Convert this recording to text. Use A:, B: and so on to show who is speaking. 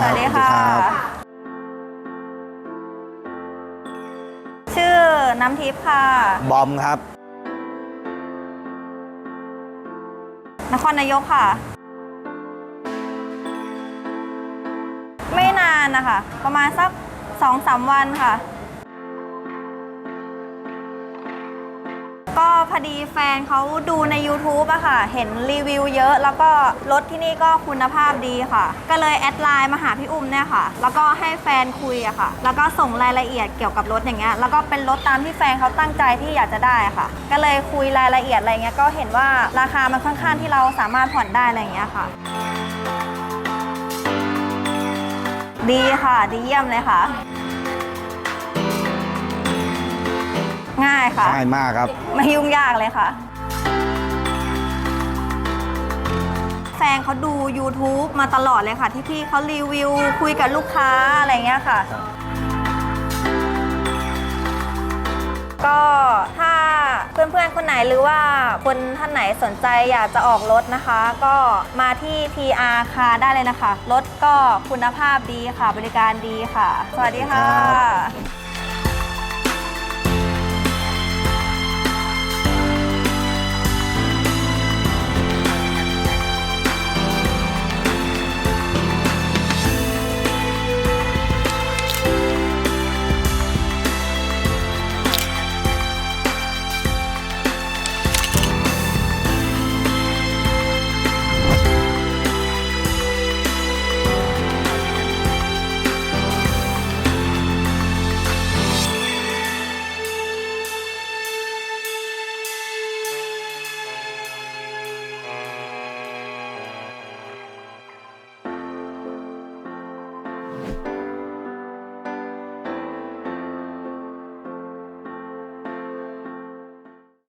A: สวัสดีค่ะ
B: สวัสดีครับ
A: ชื่อน้ำทิพย์ค่ะ
B: บอมครับ
A: นครนายกค่ะ ไม่นานนะคะ ประมาณสักสองสามวันค่ะ ก็พอดีแฟนเขาดูใน YouTube อะค่ะ เห็นรีวิวเยอะ แล้วก็รถที่นี่ก็คุณภาพดีค่ะ ก็เลยแอดไลน์มาหาพี่อุ้มเนี่ยค่ะ แล้วก็ให้แฟนคุยอะค่ะ แล้วก็ส่งรายละเอียดเกี่ยวกับรถอย่างเงี้ย แล้วก็เป็นรถตามที่แฟนเขาตั้งใจที่อยากจะได้ค่ะ ก็เลยคุยรายละเอียดอะไรเงี้ย ก็เห็นว่าราคามันค่อนข้างที่เราสามารถผ่อนได้อะไรเงี้ยค่ะ ดีค่ะ ดีเยี่ยมเลยค่ะ ค่ะ
B: ง่ายมากครับ
A: ไม่ยุ่งยากเลยค่ะ แฟนเขาดู YouTube มาตลอดเลยค่ะ ที่พี่เขารีวิวคุยกับลูกค้าอะไรเงี้ยค่ะ ก็ถ้าเพื่อนๆ คนไหนหรือว่าคนท่านไหนสนใจอยากจะออกรถนะคะ ก็มาที่ TR คาได้เลยนะคะ รถก็คุณภาพดีค่ะ บริการดีค่ะ สวัสดีค่ะ
B: ครับ
A: ค